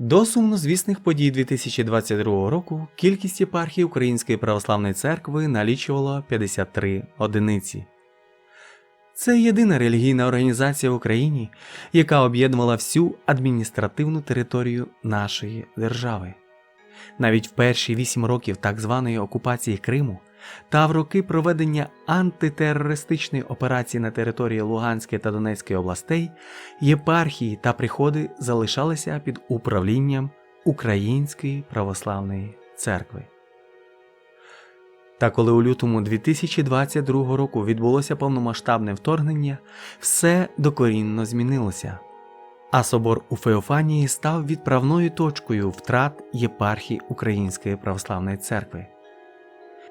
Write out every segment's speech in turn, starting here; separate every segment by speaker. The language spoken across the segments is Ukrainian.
Speaker 1: До сумнозвісних подій 2022 року кількість єпархій Української православної церкви налічувала 53 одиниці. Це єдина релігійна організація в Україні, яка об'єднувала всю адміністративну територію нашої держави. Навіть в перші вісім років так званої окупації Криму та в роки проведення антитерористичної операції на території Луганської та Донецької областей єпархії та приходи залишалися під управлінням Української православної церкви. Та коли у лютому 2022 року відбулося повномасштабне вторгнення, все докорінно змінилося. А собор у Феофанії став відправною точкою втрат єпархії Української православної церкви.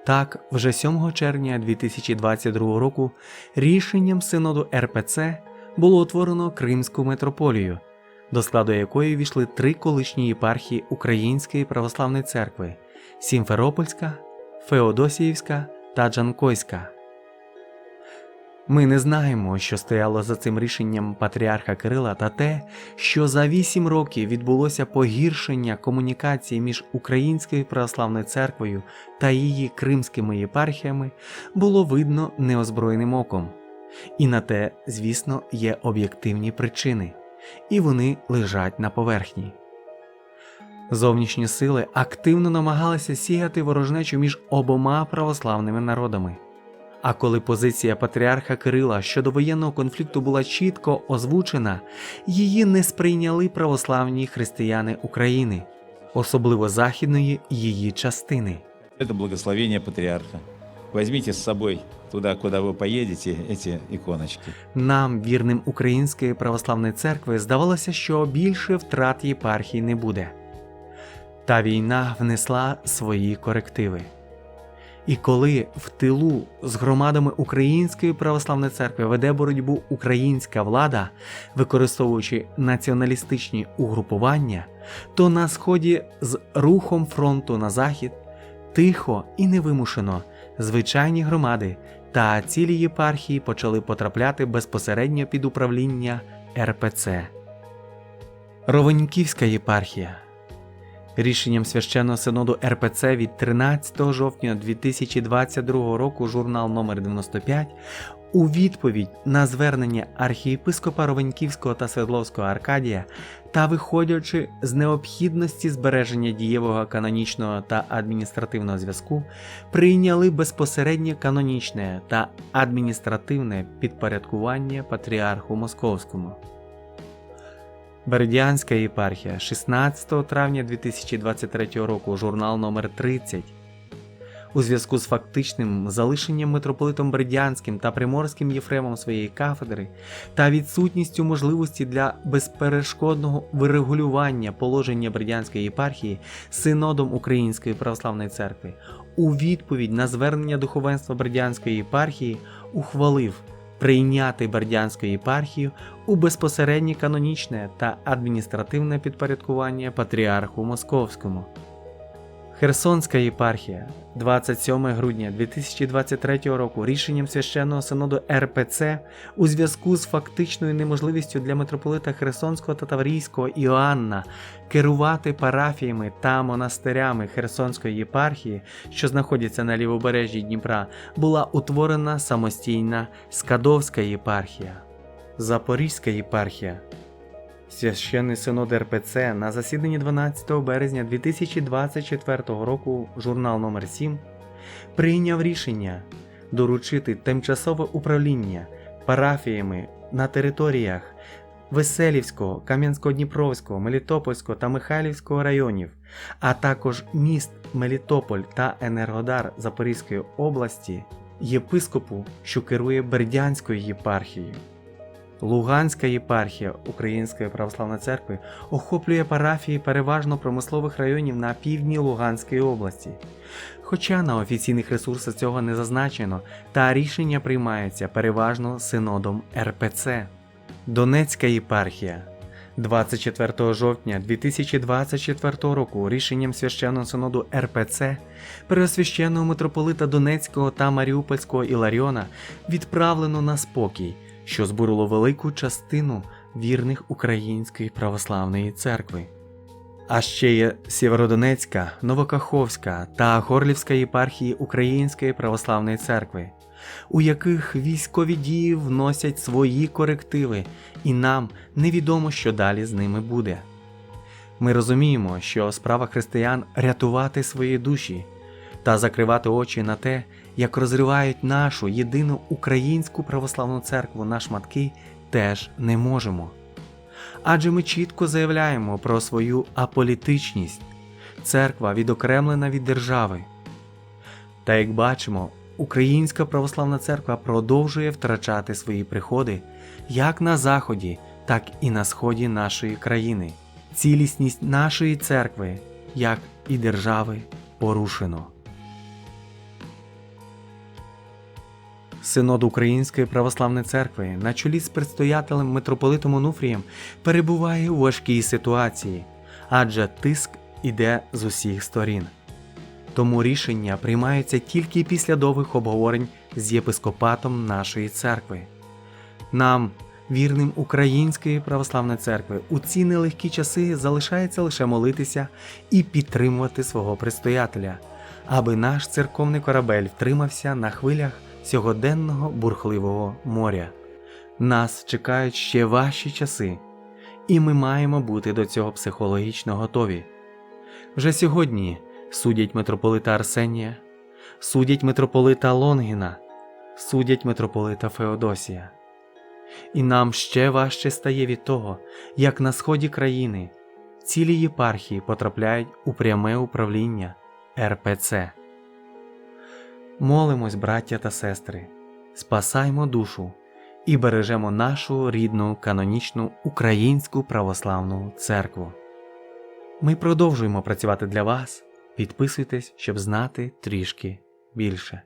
Speaker 1: Так, вже 7 червня 2022 року рішенням синоду РПЦ було утворено Кримську митрополію, до складу якої війшли три колишні єпархії Української православної церкви Сімферопольська, Феодосіївська та Джанкойська. Ми не знаємо, що стояло за цим рішенням патріарха Кирила, та те, що за вісім років відбулося погіршення комунікації між Українською православною церквою та її кримськими єпархіями, було видно неозброєним оком. І на те, звісно, є об'єктивні причини, і вони лежать на поверхні. Зовнішні сили активно намагалися сіяти ворожнечу між обома православними народами. А коли позиція патріарха Кирила щодо воєнного конфлікту була чітко озвучена, її не сприйняли православні християни України, особливо західної її частини.
Speaker 2: Это благословение патриарха. Возьмите с собой туда, куда вы поедете, эти иконочки.
Speaker 1: Нам, вірним Української православної церкви, здавалося, що більше втрат єпархій не буде. Та війна внесла свої корективи. І коли в тилу з громадами Української православної церкви веде боротьбу українська влада, використовуючи націоналістичні угрупування, то на сході з рухом фронту на захід тихо і невимушено звичайні громади та цілі єпархії почали потрапляти безпосередньо під управління РПЦ. Ровеньківська єпархія Рішенням священного синоду РПЦ від 13 жовтня 2022 року журнал номер 95 у відповідь на звернення архієпископа Ровеньківського та Свердловського Аркадія та виходячи з необхідності збереження дієвого канонічного та адміністративного зв'язку, прийняли безпосереднє канонічне та адміністративне підпорядкування патріарху Московському. Бердянська єпархія 16 травня 2023 року, журнал номер 30 У зв'язку з фактичним залишенням митрополитом Бердянським та Приморським Єфремом своєї кафедри та відсутністю можливості для безперешкодного вирегулювання положення Бердянської єпархії синодом Української православної церкви, у відповідь на звернення духовенства Бердянської єпархії ухвалив прийняти Бердянську єпархію у безпосереднє канонічне та адміністративне підпорядкування патріарху Московському. Херсонська єпархія. 27 грудня 2023 року. Рішенням священного синоду РПЦ у зв'язку з фактичною неможливістю для митрополита Херсонського та Таврійського Іоанна керувати парафіями та монастирями Херсонської єпархії, що знаходяться на лівобережжі Дніпра, була утворена самостійна Скадовська єпархія. Запорізька єпархія Священний синод РПЦ на засіданні 12 березня 2024 року, журнал номер 7 прийняв рішення доручити тимчасове управління парафіями на територіях Веселівського, Кам'янсько-Дніпровського, Мелітопольського та Михайлівського районів, а також міст Мелітополь та Енергодар Запорізької області єпископу, що керує Бердянською єпархією. Луганська єпархія Української православної церкви охоплює парафії переважно промислових районів на півдні Луганської області. Хоча на офіційних ресурсах цього не зазначено, та рішення приймаються переважно синодом РПЦ. Донецька єпархія 24 жовтня 2024 року рішенням священного синоду РПЦ Преосвященного митрополита Донецького та Маріупольського Іларіона відправлено на спокій, що збурило велику частину вірних Української православної церкви. А ще є Сєвєродонецька, Новокаховська та Горлівська єпархії Української православної церкви, у яких військові дії вносять свої корективи, і нам невідомо, що далі з ними буде. Ми розуміємо, що справа християн рятувати свої душі та закривати очі на те, як розривають нашу єдину українську православну церкву на шматки, теж не можемо. Адже ми чітко заявляємо про свою аполітичність, церква відокремлена від держави. Та як бачимо, Українська православна церква продовжує втрачати свої приходи як на заході, так і на сході нашої країни. Цілісність нашої церкви, як і держави, порушено. Синод Української православної церкви на чолі з предстоятелем митрополитом Онуфрієм перебуває у важкій ситуації, адже тиск іде з усіх сторін. Тому рішення приймаються тільки після довгих обговорень з єпископатом нашої церкви. Нам, вірним Української православної церкви, у ці нелегкі часи залишається лише молитися і підтримувати свого предстоятеля, аби наш церковний корабель втримався на хвилях сьогоденного бурхливого моря. Нас чекають ще важчі часи, і ми маємо бути до цього психологічно готові. Вже сьогодні судять митрополита Арсенія, судять митрополита Лонгіна, судять митрополита Феодосія. І нам ще важче стає від того, як на сході країни цілі єпархії потрапляють у пряме управління РПЦ. Молимось, браття та сестри, спасаймо душу і бережемо нашу рідну канонічну українську православну церкву. Ми продовжуємо працювати для вас. Підписуйтесь, щоб знати трішки більше.